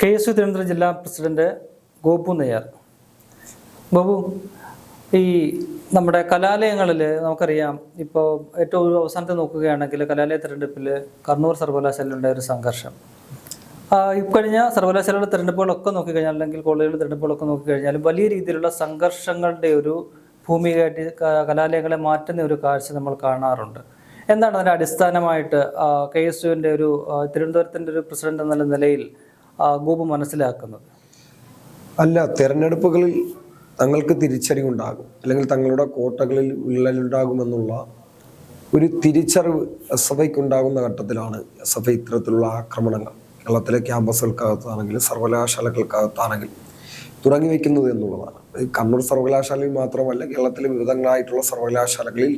K S U Thiruvananthapuram ജില്ലാ president Gopu Neyyar. Babu ഈ നമ്മുടെ കലാലയങ്ങളിൽ നമുക്കറിയാം ഇപ്പോൾ ഏറ്റവും അവസാനത്തെ നോക്കുകയാണെങ്കിൽ കലാലയ തെരഞ്ഞെടുപ്പിൽ കണ്ണൂർ സർവകലാശാലയുടെ ഒരു സംഘർഷം. ഇക്കഴിഞ്ഞ സർവകലാശാലയുടെ തെരഞ്ഞെടുപ്പുകളൊക്കെ നോക്കിക്കഴിഞ്ഞാൽ അല്ലെങ്കിൽ കോളേജുകളുടെ തെരഞ്ഞെടുപ്പുകളൊക്കെ നോക്കിക്കഴിഞ്ഞാൽ വലിയ രീതിയിലുള്ള സംഘർഷങ്ങളുടെ ഒരു ഭൂമികയായിട്ട് കലാലയങ്ങളെ മാറ്റുന്ന ഒരു കാഴ്ച നമ്മൾ കാണാറുണ്ട്. എന്താണ് അതിന്റെ അടിസ്ഥാനമായിട്ട് കെ എസ് യുവിന്റെ ഒരു തിരുവനന്തപുരത്തിന്റെ ഒരു പ്രസിഡന്റ് എന്നുള്ള നിലയിൽ ഗോപു മനസ്സിലാക്കുന്നത്? അല്ല തെരഞ്ഞെടുപ്പുകളിൽ തങ്ങൾക്ക് തിരിച്ചറിവുണ്ടാകും. അല്ലെങ്കിൽ തങ്ങളുടെ കോട്ടകളിൽ വിള്ളലുണ്ടാകുമെന്നുള്ള ഒരു തിരിച്ചറിവ് എസ് എഫ് ഐക്ക് ഉണ്ടാകുന്ന ഘട്ടത്തിലാണ് എസ് എഫ് ഐ ഇത്തരത്തിലുള്ള ആക്രമണങ്ങൾ. കേരളത്തിലെ ക്യാമ്പസുകൾക്കകത്താണെങ്കിലും സർവകലാശാലകൾക്കകത്താണെങ്കിലും തുടങ്ങി വയ്ക്കുന്നത് എന്നുള്ളതാണ്. കണ്ണൂർ സർവകലാശാലയിൽ മാത്രമല്ല കേരളത്തിലെ വിവിധങ്ങളായിട്ടുള്ള സർവകലാശാലകളിൽ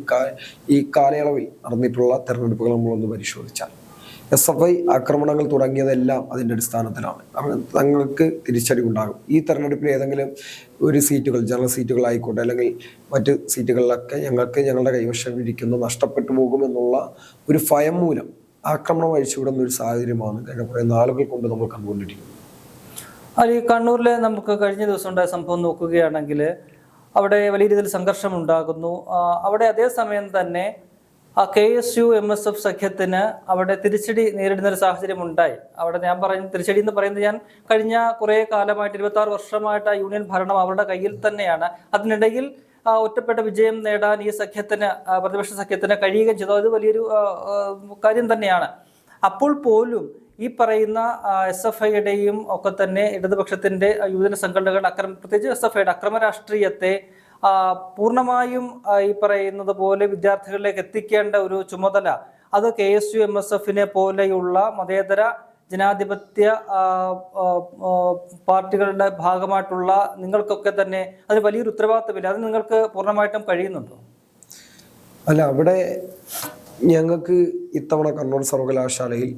ഈ കാലയളവിൽ നടന്നിട്ടുള്ള തെരഞ്ഞെടുപ്പുകൾ നമ്മളൊന്ന് പരിശോധിച്ചാൽ എസ് എഫ് ഐ ആക്രമണങ്ങൾ തുടങ്ങിയതെല്ലാം അതിന്റെ അടിസ്ഥാനത്തിലാണ്. തങ്ങൾക്ക് തിരിച്ചടി ഉണ്ടാകും ഈ തെരഞ്ഞെടുപ്പിൽ ഏതെങ്കിലും ഒരു സീറ്റുകൾ ജനറൽ സീറ്റുകളായിക്കോട്ടെ അല്ലെങ്കിൽ മറ്റ് സീറ്റുകളിലൊക്കെ ഞങ്ങൾക്ക് ഞങ്ങളുടെ കൈവശം ഇരിക്കുന്നു നഷ്ടപ്പെട്ടു പോകുമെന്നുള്ള ഒരു ഭയം മൂലം ആക്രമണം അഴിച്ചുവിടുന്ന ഒരു സാഹചര്യമാണ് കഴിഞ്ഞ കുറേ നാളുകൾ കൊണ്ട് നമ്മൾ കണ്ടുകൊണ്ടിരിക്കുന്നത്. അല്ല ഈ കണ്ണൂരിൽ നമുക്ക് കഴിഞ്ഞ ദിവസം ഉണ്ടായ സംഭവം നോക്കുകയാണെങ്കിൽ അവിടെ വലിയ രീതിയിൽ സംഘർഷം ഉണ്ടാകുന്നു. അവിടെ അതേസമയം തന്നെ ആ K S U M S F സഖ്യത്തിന് അവിടെ തിരിച്ചടി നേരിടുന്ന ഒരു സാഹചര്യം ഉണ്ടായി അവിടെ ഞാൻ പറയുന്ന തിരിച്ചടി എന്ന് പറയുന്നത് ഞാൻ കഴിഞ്ഞ കുറേ കാലമായിട്ട് ഇരുപത്തി വർഷമായിട്ട് ആ യൂണിയൻ ഭരണം അവരുടെ കയ്യിൽ തന്നെയാണ്. അതിനിടയിൽ ഒറ്റപ്പെട്ട വിജയം നേടാൻ ഈ സഖ്യത്തിന് പ്രതിപക്ഷ സഖ്യത്തിന് കഴിയുകയും ചെയ്തു. അത് വലിയൊരു കാര്യം തന്നെയാണ്. അപ്പോൾ പോലും ഈ പറയുന്ന എസ് എഫ് ഐയുടെയും ഒക്കെ തന്നെ ഇടതുപക്ഷത്തിന്റെ യുവജന സംഘടനകൾ അക്രമ പ്രത്യേകിച്ച് എസ് എഫ് ഐയുടെ അക്രമ രാഷ്ട്രീയത്തെ പൂർണമായും ഈ പറയുന്നത് പോലെ വിദ്യാർത്ഥികളിലേക്ക് എത്തിക്കേണ്ട ഒരു ചുമതല അത് K S U M S എഫിനെ പോലെയുള്ള മതേതര ജനാധിപത്യ പാർട്ടികളുടെ ഭാഗമായിട്ടുള്ള നിങ്ങൾക്കൊക്കെ തന്നെ അതിന് വലിയൊരു ഉത്തരവാദിത്തമില്ല. അത് നിങ്ങൾക്ക് പൂർണമായിട്ടും കഴിയുന്നുണ്ടോ? അല്ല അവിടെ ഞങ്ങൾക്ക് ഇത്തവണ കണ്ണൂർ സർവകലാശാലയിൽ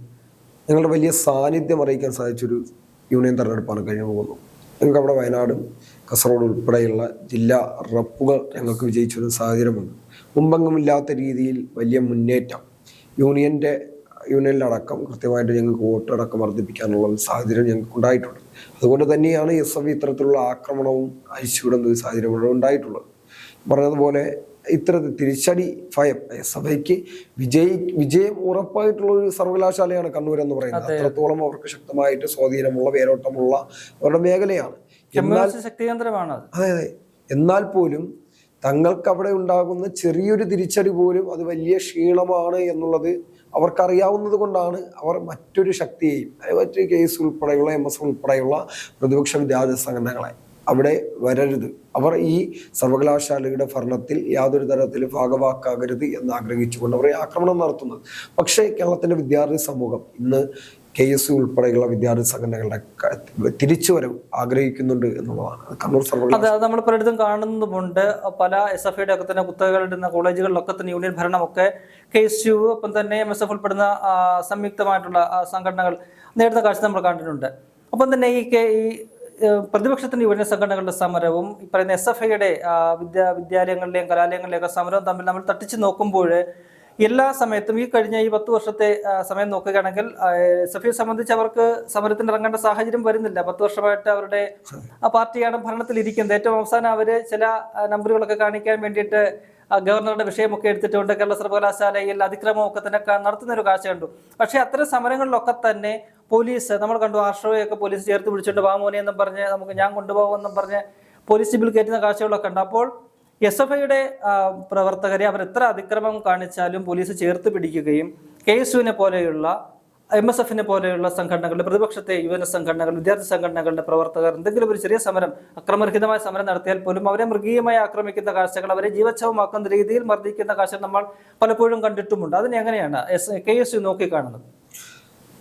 ഞങ്ങളുടെ വലിയ സാന്നിധ്യം അറിയിക്കാൻ സാധിച്ചൊരു യൂണിയൻ തെരഞ്ഞെടുപ്പാണ് കഴിഞ്ഞു പോകുന്നത്. ഞങ്ങൾക്ക് അവിടെ വയനാടും കാസർഗോഡ് ഉൾപ്പെടെയുള്ള ജില്ലാ റപ്പുകൾ ഞങ്ങൾക്ക് വിജയിച്ചൊരു സാഹചര്യമുണ്ട്. മുമ്പെങ്ങുമില്ലാത്ത രീതിയിൽ വലിയ മുന്നേറ്റം. യൂണിയന്റെ യൂണിയനിലടക്കം കൃത്യമായിട്ട് ഞങ്ങൾക്ക് വോട്ടടക്കം വർദ്ധിപ്പിക്കാനുള്ള ഒരു സാഹചര്യം ഞങ്ങൾക്ക് ഉണ്ടായിട്ടുണ്ട് അതുകൊണ്ട് തന്നെയാണ് എസ് എഫ് ഇത്തരത്തിലുള്ള ആക്രമണവും അഴിച്ചുവിടുന്ന ഒരു സാഹചര്യം ഇവിടെ ഉണ്ടായിട്ടുള്ളത്. പറഞ്ഞതുപോലെ ഇത്തരത്തിൽ തിരിച്ചടി ഭയം എസ് എഫ് ഐക്ക് വിജയി വിജയം ഉറപ്പായിട്ടുള്ള ഒരു സർവകലാശാലയാണ് കണ്ണൂർ എന്ന് പറയുന്നത്. അത്രത്തോളം അവർക്ക് ശക്തമായിട്ട് സ്വാധീനമുള്ള വേരോട്ടമുള്ള അവരുടെ മേഖലയാണ്. എന്നാൽ എം ശക്തി കേന്ദ്രമാണ് അത്. അതെ എന്നാൽ പോലും തങ്ങൾക്ക് അവിടെ ഉണ്ടാകുന്ന ചെറിയൊരു തിരിച്ചടി പോലും അത് വലിയ ക്ഷീണമാണ് എന്നുള്ളത് അവർക്കറിയാവുന്നത് കൊണ്ടാണ് അവർ മറ്റൊരു ശക്തിയെയും മറ്റ് കേസ് ഉൾപ്പെടെയുള്ള എം എസ് ഉൾപ്പെടെയുള്ള പ്രതിപക്ഷ വിദ്യാഭ്യാസ സംഘടനകളെ അവിടെ വരരുത്. അവർ ഈ സർവകലാശാലയുടെ ഭരണത്തിൽ യാതൊരു തരത്തിലും ഭാഗവാക്കാകരുത് എന്ന് ആഗ്രഹിച്ചുകൊണ്ട് അവർ ആക്രമണം നടത്തുന്നത്. പക്ഷേ കേരളത്തിന്റെ വിദ്യാർത്ഥി സമൂഹം ഇന്ന് കെ എസ് യു ഉൾപ്പെടെയുള്ള വിദ്യാർത്ഥി സംഘടനകളുടെ തിരിച്ചുവരവ് ആഗ്രഹിക്കുന്നുണ്ട് എന്നുള്ളതാണ്. കണ്ണൂർ സർവകലാശാല. അതെ അത് നമ്മൾ പലയിടത്തും കാണുന്നതുമുണ്ട്. പല എസ് എഫ് ഐയുടെ ഒക്കെ തന്നെ കുത്തകളുടെ കോളേജുകളിലൊക്കെ തന്നെ യൂണിയൻ ഭരണമൊക്കെ കെ എസ് യു ഒപ്പം തന്നെ എം എസ് എഫ് ഉൾപ്പെടുന്ന സംയുക്തമായിട്ടുള്ള സംഘടനകൾ നേടുന്ന കാഴ്ച നമ്മൾ കണ്ടിട്ടുണ്ട്. ഒപ്പം തന്നെ ഈ കെ ഈ പ്രതിപക്ഷത്തിന്റെ യുവജന സംഘടനകളുടെ സമരവും ഈ പറയുന്ന എസ് എഫ് ഐയുടെ വിദ്യാ വിദ്യാലയങ്ങളിലെയും കലാലയങ്ങളിലെയൊക്കെ സമരവും തമ്മിൽ നമ്മൾ തട്ടിച്ച് നോക്കുമ്പോൾ എല്ലാ സമയത്തും ഈ കഴിഞ്ഞ ഈ പത്ത് വർഷത്തെ സമയം നോക്കുകയാണെങ്കിൽ എസ് എഫ് സംബന്ധിച്ച് അവർക്ക് സമരത്തിന് ഇറങ്ങേണ്ട സാഹചര്യം വരുന്നില്ല. പത്ത് വർഷമായിട്ട് അവരുടെ പാർട്ടിയാണ് ഭരണത്തിൽ ഇരിക്കുന്നത് ഏറ്റവും അവസാനം അവർ ചില നമ്പറുകളൊക്കെ കാണിക്കാൻ വേണ്ടിയിട്ട് ഗവർണറുടെ വിഷയമൊക്കെ എടുത്തിട്ടുണ്ട്. കേരള സർവകലാശാലയിൽ അതിക്രമമൊക്കെ തന്നെ നടത്തുന്ന ഒരു കാഴ്ച കണ്ടു പക്ഷേ അത്തരം സമരങ്ങളിലൊക്കെ തന്നെ പോലീസ് നമ്മൾ കണ്ടു ആശ്രയൊക്കെ പോലീസ് ചേർത്ത് പിടിച്ചിട്ട് വാ മോനെ എന്നും പറഞ്ഞ് നമുക്ക് ഞാൻ കൊണ്ടുപോകുമെന്നും പറഞ്ഞ് പോലീസ് ബിൽ കയറ്റുന്ന കാഴ്ചകളൊക്കെ ഉണ്ട്. അപ്പോൾ എസ് എഫ് ഐയുടെ പ്രവർത്തകരെ അവർ എത്ര അതിക്രമം കാണിച്ചാലും പോലീസ് ചേർത്ത് പിടിക്കുകയും കെ എസ് യുവിനെ പോലെയുള്ള എം എസ് എഫിനെ പോലെയുള്ള സംഘടനകളുടെ പ്രതിപക്ഷത്തെ യുവജന സംഘടനകൾ വിദ്യാർത്ഥി സംഘടനകളുടെ പ്രവർത്തകർ എന്തെങ്കിലും ഒരു ചെറിയ സമരം അക്രമരഹിതമായ സമരം നടത്തിയാൽ പോലും അവരെ മൃഗീയമായി ആക്രമിക്കുന്ന കാഴ്ചകൾ അവരെ ജീവച്ഛവമാക്കുന്ന രീതിയിൽ മർദ്ദിക്കുന്ന കാഴ്ചകൾ നമ്മൾ പലപ്പോഴും കണ്ടിട്ടുമുണ്ട്. അതിനെങ്ങനെയാണ് എസ് കെ എസ് യു നോക്കിക്കാണുന്നത്?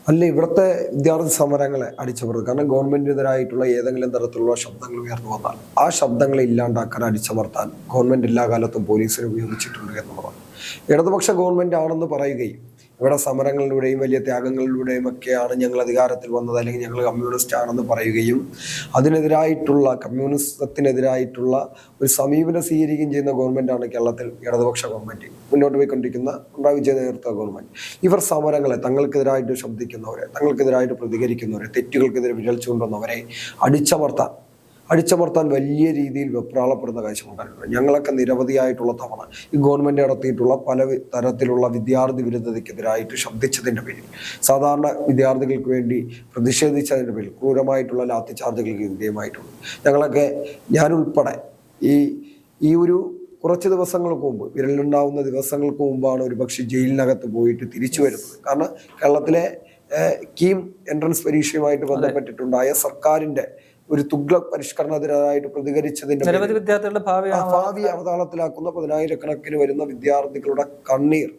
അല്ല ഇവിടുത്തെ വിദ്യാർത്ഥി സമരങ്ങളെ അടിച്ചമർത്തുക. കാരണം ഗവൺമെന്റിനെതിരായിട്ടുള്ള ഏതെങ്കിലും തരത്തിലുള്ള ശബ്ദങ്ങൾ ഉയർന്നു വന്നാൽ ആ ശബ്ദങ്ങളെ ഇല്ലാണ്ടാക്കാൻ അടിച്ചമർത്താൻ ഗവൺമെന്റ് എല്ലാ കാലത്തും പോലീസിനെ ഉപയോഗിച്ചിട്ടുണ്ട് എന്നുള്ളതാണ്. ഇടതുപക്ഷ ഗവൺമെന്റ് ആണെന്ന് പറയുകയും ഇവിടെ സമരങ്ങളിലൂടെയും വലിയ ത്യാഗങ്ങളിലൂടെയും ഒക്കെയാണ് ഞങ്ങൾ അധികാരത്തിൽ വന്നത് അല്ലെങ്കിൽ ഞങ്ങൾ കമ്മ്യൂണിസ്റ്റ് ആണെന്ന് പറയുകയും അതിനെതിരായിട്ടുള്ള കമ്മ്യൂണിസത്തിനെതിരായിട്ടുള്ള ഒരു സമീപനം സ്വീകരിക്കുകയും ചെയ്യുന്ന ഗവൺമെന്റാണ് കേരളത്തിൽ ഇടതുപക്ഷ ഗവൺമെന്റ് മുന്നോട്ട് പോയിക്കൊണ്ടിരിക്കുന്ന പിണറായി വിജയ നേതൃത്വ ഗവൺമെന്റ് ഇവർ സമരങ്ങളെ തങ്ങൾക്കെതിരായിട്ട് ശബ്ദിക്കുന്നവരെ തങ്ങൾക്കെതിരായിട്ട് പ്രതികരിക്കുന്നവരെ തെറ്റുകൾക്കെതിരെ വിരൽ ചൂണ്ടുന്നവരെ അടിച്ചമർത്താൻ അടിച്ചമർത്താൻ വലിയ രീതിയിൽ വെപ്രാളപ്പെടുന്ന കാഴ്ചമുണ്ടായിട്ടുണ്ട് ഞങ്ങളൊക്കെ നിരവധിയായിട്ടുള്ള തവണ ഈ ഗവൺമെന്റ് നടത്തിയിട്ടുള്ള പല തരത്തിലുള്ള വിദ്യാർത്ഥി വിരുദ്ധതയ്ക്കെതിരായിട്ട് ശബ്ദിച്ചതിന്റെ പേരിൽ സാധാരണ വിദ്യാർത്ഥികൾക്ക് വേണ്ടി പ്രതിഷേധിച്ചതിന്റെ പേരിൽ ക്രൂരമായിട്ടുള്ള ലാത്തി ചാർജുകൾക്ക് വിധേയമായിട്ടുണ്ട്. ഞങ്ങളൊക്കെ ഞാനുൾപ്പെടെ ഈ ഈ ഒരു കുറച്ച് ദിവസങ്ങൾക്ക് മുമ്പ് വിരലുണ്ടാവുന്ന ദിവസങ്ങൾക്ക് മുമ്പാണ് ഒരു പക്ഷേ ജയിലിനകത്ത് പോയിട്ട് തിരിച്ചു വരുന്നത്. കാരണം കേരളത്തിലെ കീം എൻട്രൻസ് പരീക്ഷയുമായിട്ട് ബന്ധപ്പെട്ടിട്ടുണ്ടായ സർക്കാരിന്റെ ഒരു തുഗ്ലക് പരിഷ്കരണത്തിനെതിരായിട്ട് പ്രതികരിച്ചതിന്റെ നിരവധി വിദ്യാർത്ഥികളുടെ ഭാവി അവതാളത്തിലാക്കുന്ന പതിനായിരക്കണക്കിന് വരുന്ന വിദ്യാർത്ഥികളുടെ കണ്ണീർ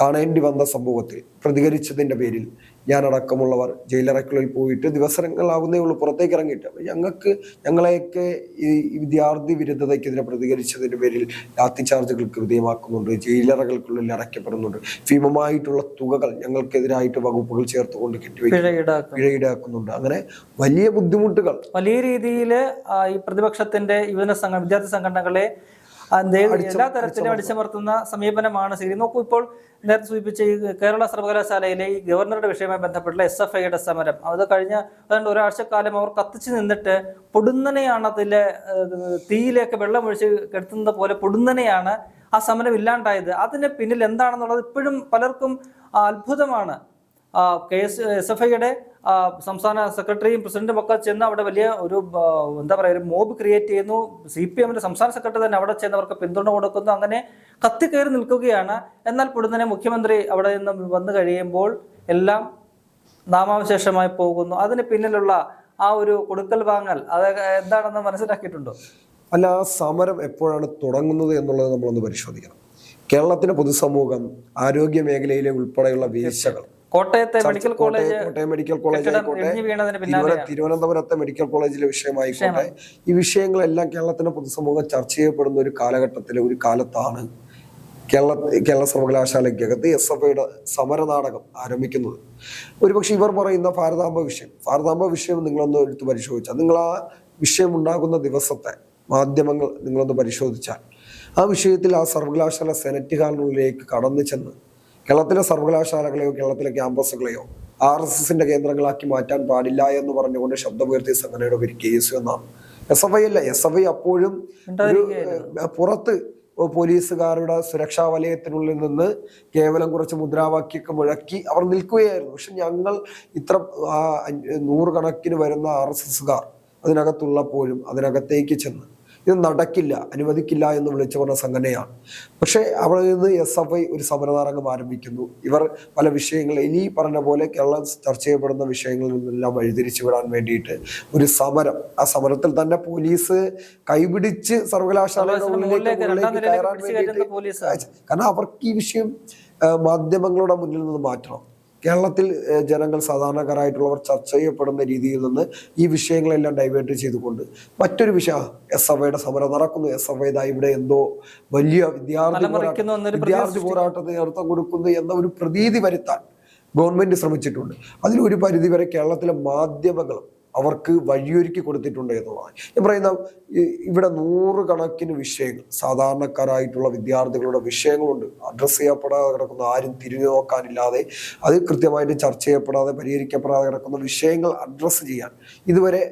കാണേണ്ടി വന്ന സംഭവത്തിൽ പ്രതികരിച്ചതിന്റെ പേരിൽ ഞാനടക്കമുള്ളവർ ജയിലറയ്ക്കുള്ളിൽ പോയിട്ട് ദിവസങ്ങളാവുന്നേ ഉള്ളൂ പുറത്തേക്ക് ഇറങ്ങിയിട്ട്. അപ്പോൾ ഞങ്ങൾക്ക് ഞങ്ങളെയൊക്കെ ഈ വിദ്യാർത്ഥി വിരുദ്ധതയ്ക്കെതിരെ പ്രതികരിച്ചതിന്റെ പേരിൽ ലാത്തി ചാർജുകൾക്ക് വിധേയമാക്കുന്നുണ്ട് ജയിലറകൾക്കുള്ളിൽ അടയ്ക്കപ്പെടുന്നുണ്ട്. ഭീമമായിട്ടുള്ള തുകകൾ ഞങ്ങൾക്കെതിരായിട്ട് വകുപ്പുകൾ ചേർത്തുകൊണ്ട് കിട്ടി പിഴ ഈടാക്കും ഈടാക്കുന്നുണ്ട് അങ്ങനെ വലിയ ബുദ്ധിമുട്ടുകൾ. വലിയ രീതിയിൽ ഈ പ്രതിപക്ഷത്തിന്റെ യുവജന സംഘ വിദ്യാർത്ഥി സംഘടനകളെ എല്ലാ തരത്തിലും അടിച്ചമർത്തുന്ന സമീപനമാണ് ശരി. നോക്കൂ ഇപ്പോൾ നേരത്തെ സൂചിപ്പിച്ച ഈ കേരള സർവകലാശാലയിലെ ഈ ഗവർണറുടെ വിഷയവുമായി ബന്ധപ്പെട്ടുള്ള എസ് എഫ് ഐയുടെ സമരം. അത് കഴിഞ്ഞ അതുകൊണ്ട് ഒരാഴ്ചക്കാലം അവർ കത്തിച്ചു നിന്നിട്ട് പൊടുന്നനെയാണ് അതിലെ തീയിലേക്ക് വെള്ളമൊഴിച്ച് കെടുത്തുന്നത് പോലെ പൊടുന്നനെയാണ് ആ സമരം ഇല്ലാണ്ടായത്. അതിന് പിന്നിൽ എന്താണെന്നുള്ളത് ഇപ്പോഴും പലർക്കും അത്ഭുതമാണ്. കെ എസ് എസ് എഫ് ഐയുടെ സംസ്ഥാന സെക്രട്ടറിയും പ്രസിഡന്റും ഒക്കെ ചെന്ന് അവിടെ വലിയ ഒരു എന്താ പറയുക ഒരു മോബ് ക്രിയേറ്റ് ചെയ്യുന്നു. സി പി എമ്മിന്റെ സംസ്ഥാന സെക്രട്ടറി തന്നെ അവിടെ ചെന്ന് അവർക്ക് പിന്തുണ കൊടുക്കുന്നു. അങ്ങനെ കത്തിക്കയറി നിൽക്കുകയാണ്. എന്നാൽ പൊടുന്നനെ മുഖ്യമന്ത്രി അവിടെ നിന്ന് വന്നു കഴിയുമ്പോൾ എല്ലാം നാമാവശേഷമായി പോകുന്നു. അതിന് പിന്നിലുള്ള ആ ഒരു കൊടുക്കൽ വാങ്ങൽ അത് എന്താണെന്ന് മനസ്സിലാക്കിയിട്ടുണ്ടോ? അല്ല ആ സമരം എപ്പോഴാണ് തുടങ്ങുന്നത് എന്നുള്ളത് നമ്മളൊന്ന് പരിശോധിക്കണം. കേരളത്തിന്റെ പൊതുസമൂഹം ആരോഗ്യ മേഖലയിലെ ഉൾപ്പെടെയുള്ള വീഴ്ചകൾ കോട്ടയത്തെ medical college Kottayam- medical college ആയിക്കോട്ടെ തിരുവനന്തപുരത്തെ മെഡിക്കൽ കോളേജിലെ വിഷയമായിക്കോട്ടെ ഈ വിഷയങ്ങളെല്ലാം കേരളത്തിന്റെ പൊതുസമൂഹം ചർച്ച ചെയ്യപ്പെടുന്ന ഒരു കാലഘട്ടത്തിലെ ഒരു കാലത്താണ് കേരള കേരള സർവകലാശാലയ്ക്കകത്ത് എസ് എഫ് ഐയുടെ സമരനാടകം ആരംഭിക്കുന്നത്. ഒരുപക്ഷെ ഇവർ പറയുന്ന ഭാരതാംബ വിഷയം ഭാരതാംബ വിഷയം നിങ്ങളൊന്ന് എടുത്ത് പരിശോധിച്ചാൽ നിങ്ങൾ ആ വിഷയം ഉണ്ടാകുന്ന ദിവസത്തെ മാധ്യമങ്ങൾ നിങ്ങളൊന്ന് പരിശോധിച്ചാൽ ആ വിഷയത്തിൽ ആ സർവകലാശാല സെനറ്റ് ഹാളിനുള്ളിലേക്ക് കടന്നു ചെന്ന് കേരളത്തിലെ സർവകലാശാലകളെയോ കേരളത്തിലെ ക്യാമ്പസുകളെയോ ആർ എസ് എസിന്റെ കേന്ദ്രങ്ങളാക്കി മാറ്റാൻ പാടില്ല എന്ന് പറഞ്ഞുകൊണ്ട് ശബ്ദമുയർത്തിയ സംഘടനയുടെ പേര് കെ എസ് എന്നാണ്. എസ് എഫ് ഐ അല്ല എസ് എഫ് ഐ അപ്പോഴും പുറത്ത് പോലീസുകാരുടെ സുരക്ഷാ വലയത്തിനുള്ളിൽ നിന്ന് കേവലം കുറച്ച് മുദ്രാവാക്യമൊക്കെ മുഴക്കി അവർ നിൽക്കുകയായിരുന്നു. പക്ഷെ ഞങ്ങൾ ഇത്ര നൂറുകണക്കിന് വരുന്ന ആർ എസ് എസുകാർ അതിനകത്തുള്ളപ്പോഴും അതിനകത്തേക്ക് ചെന്ന് ഇത് നടക്കില്ല അനുവദിക്കില്ല എന്ന് വിളിച്ചു പറഞ്ഞ സംഘടനയാണ്. പക്ഷേ അവിടെ നിന്ന് എസ് എഫ് ഐ ഒരു സമരതാരംഗം ആരംഭിക്കുന്നു. ഇവർ പല വിഷയങ്ങൾ ഇനി പറഞ്ഞ പോലെ കേരളം ചർച്ച ചെയ്യപ്പെടുന്ന വിഷയങ്ങളിൽ നിന്നെല്ലാം വഴിതിരിച്ചു വിടാൻ വേണ്ടിയിട്ട് ഒരു സമരം. ആ സമരത്തിൽ തന്നെ പോലീസ് കൈപിടിച്ച് സർവകലാശാലയുടെ ഉള്ളിലേക്ക് കയറാൻ വേണ്ടിയിട്ട് കാരണം അവർക്ക് ഈ വിഷയം മാധ്യമങ്ങളുടെ മുന്നിൽ നിന്ന് മാറ്റണം. കേരളത്തിൽ ജനങ്ങൾ സാധാരണക്കാരായിട്ടുള്ളവർ ചർച്ച ചെയ്യപ്പെടുന്ന രീതിയിൽ നിന്ന് ഈ വിഷയങ്ങളെല്ലാം ഡൈവേർട്ട് ചെയ്തുകൊണ്ട് മറ്റൊരു വിഷയം എസ് എഫ് ഐയുടെ സമരം നടക്കുന്നു. എസ് എഫ് ഐ ഇവിടെ എന്തോ വലിയ വിദ്യാർത്ഥി വിദ്യാർത്ഥി പോരാട്ടത്തിന് നേതൃത്വം കൊടുക്കുന്നു എന്ന ഒരു പ്രതീതി വരുത്താൻ ഗവൺമെന്റ് ശ്രമിച്ചിട്ടുണ്ട്. അതിലൊരു പരിധിവരെ കേരളത്തിലെ മാധ്യമങ്ങളും അവർക്ക് വഴിയൊരുക്കി കൊടുത്തിട്ടുണ്ട് എന്നുള്ളതാണ്. ഞാൻ പറയുന്ന ഇവിടെ നൂറുകണക്കിന് വിഷയങ്ങൾ സാധാരണക്കാരായിട്ടുള്ള വിദ്യാർത്ഥികളുടെ വിഷയങ്ങളുണ്ട്. അഡ്രസ്സ് ചെയ്യപ്പെടാതെ കിടക്കുന്ന ആരും തിരിഞ്ഞു നോക്കാനില്ലാതെ അത് കൃത്യമായിട്ട് ചർച്ച ചെയ്യപ്പെടാതെ പരിഹരിക്കപ്പെടാതെ കിടക്കുന്ന വിഷയങ്ങൾ അഡ്രസ്സ് ചെയ്യാൻ ഇതുവരെ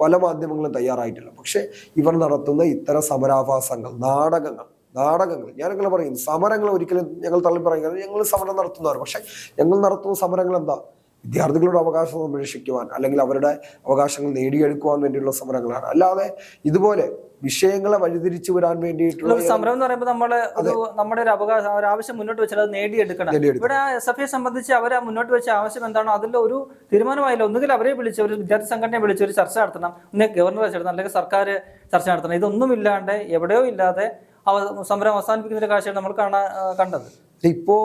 പല മാധ്യമങ്ങളും തയ്യാറായിട്ടില്ല. പക്ഷേ ഇവർ നടത്തുന്ന ഇത്തരം സമരാഭാസങ്ങൾ നാടകങ്ങൾ നാടകങ്ങൾ ഞാനങ്ങനെ പറയും സമരങ്ങൾ ഒരിക്കലും ഞങ്ങൾ തള്ളി പറയുന്നത് ഞങ്ങൾ സമരം നടത്തുന്നവർ. പക്ഷെ ഞങ്ങൾ നടത്തുന്ന സമരങ്ങൾ എന്താ വിദ്യാർത്ഥികളുടെ അവകാശം സംരക്ഷിക്കുവാൻ അല്ലെങ്കിൽ അവരുടെ അവകാശങ്ങൾ നേടിയെടുക്കുവാൻ വേണ്ടിയുള്ള സമരങ്ങളാണ്. അല്ലാതെ ഇതുപോലെ വിഷയങ്ങളെ വഴിതിരിച്ചു വരാൻ വേണ്ടിയിട്ടുള്ള സമരം എന്ന് പറയുമ്പോൾ നമ്മൾ നമ്മുടെ ഒരു അവകാശം ഒരു ആവശ്യം മുന്നോട്ട് വെച്ചാൽ അത് നേടിയെടുക്കണം. ഇവിടെ എസ് എഫ് ഐ സംബന്ധിച്ച് അവർ മുന്നോട്ട് വെച്ച ആവശ്യം എന്താണോ അതിൽ ഒരു തീരുമാനമായില്ല. ഒന്നുകിൽ അവരെ വിളിച്ച് ഒരു വിദ്യാർത്ഥി സംഘടനയെ വിളിച്ച് ഒരു ചർച്ച നടത്തണം. ഒന്ന് ഗവർണർ നടത്തണം അല്ലെങ്കിൽ സർക്കാർ ചർച്ച നടത്തണം. ഇതൊന്നും ഇല്ലാണ്ട് എവിടെയോ ഇല്ലാതെ സമരം അവസാനിപ്പിക്കുന്ന ഒരു കാഴ്ചയാണ് നമ്മൾ കാണാ കണ്ടത്. ഇപ്പോ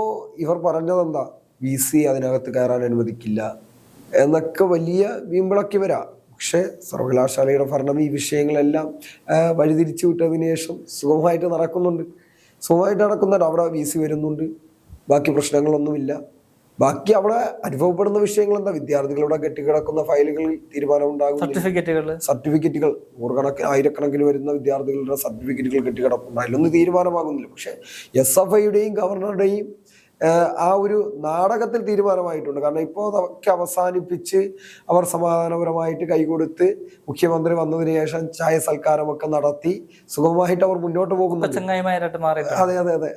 ഇവർ പറഞ്ഞത് എന്താ വി സി അതിനകത്ത് കയറാൻ അനുവദിക്കില്ല എന്നൊക്കെ വലിയ വീമ്പിളക്കി വരാം. പക്ഷേ സർവകലാശാലയുടെ ഭരണം ഈ വിഷയങ്ങളെല്ലാം വഴിതിരിച്ചു വിട്ടതിന് ശേഷം സുഖമായിട്ട് നടക്കുന്നുണ്ട്. സുഖമായിട്ട് നടക്കുന്നുണ്ട്. അവിടെ വി സി വരുന്നുണ്ട്. ബാക്കി പ്രശ്നങ്ങളൊന്നുമില്ല. ബാക്കി അവിടെ അനുഭവപ്പെടുന്ന വിഷയങ്ങൾ എന്താ വിദ്യാർത്ഥികളുടെ കെട്ടിക്കിടക്കുന്ന ഫയലുകളിൽ തീരുമാനം ഉണ്ടാകും സർട്ടിഫിക്കറ്റുകൾ. സർട്ടിഫിക്കറ്റുകൾ. നൂറുകണക്കിന് ആയിരക്കണക്കിന് വരുന്ന വിദ്യാർത്ഥികളുടെ സർട്ടിഫിക്കറ്റുകൾ കെട്ടിക്കിടപ്പുണ്ട് അതിലൊന്നും തീരുമാനമാകുന്നില്ല. പക്ഷേ എസ് എഫ് ഐയുടെയും ഗവർണറുടെയും ആ ഒരു നാടകത്തിൽ തീരുമാനമായിട്ടുണ്ട്. കാരണം ഇപ്പോൾ അതൊക്കെ അവസാനിപ്പിച്ച് അവർ സമാധാനപരമായിട്ട് കൈകൊടുത്ത് മുഖ്യമന്ത്രി വന്നതിന് ശേഷം ചായ സൽക്കാരമൊക്കെ നടത്തി സുഗമമായിട്ട് അവർ മുന്നോട്ട് പോകുന്നു അതെ അതെ അതെ.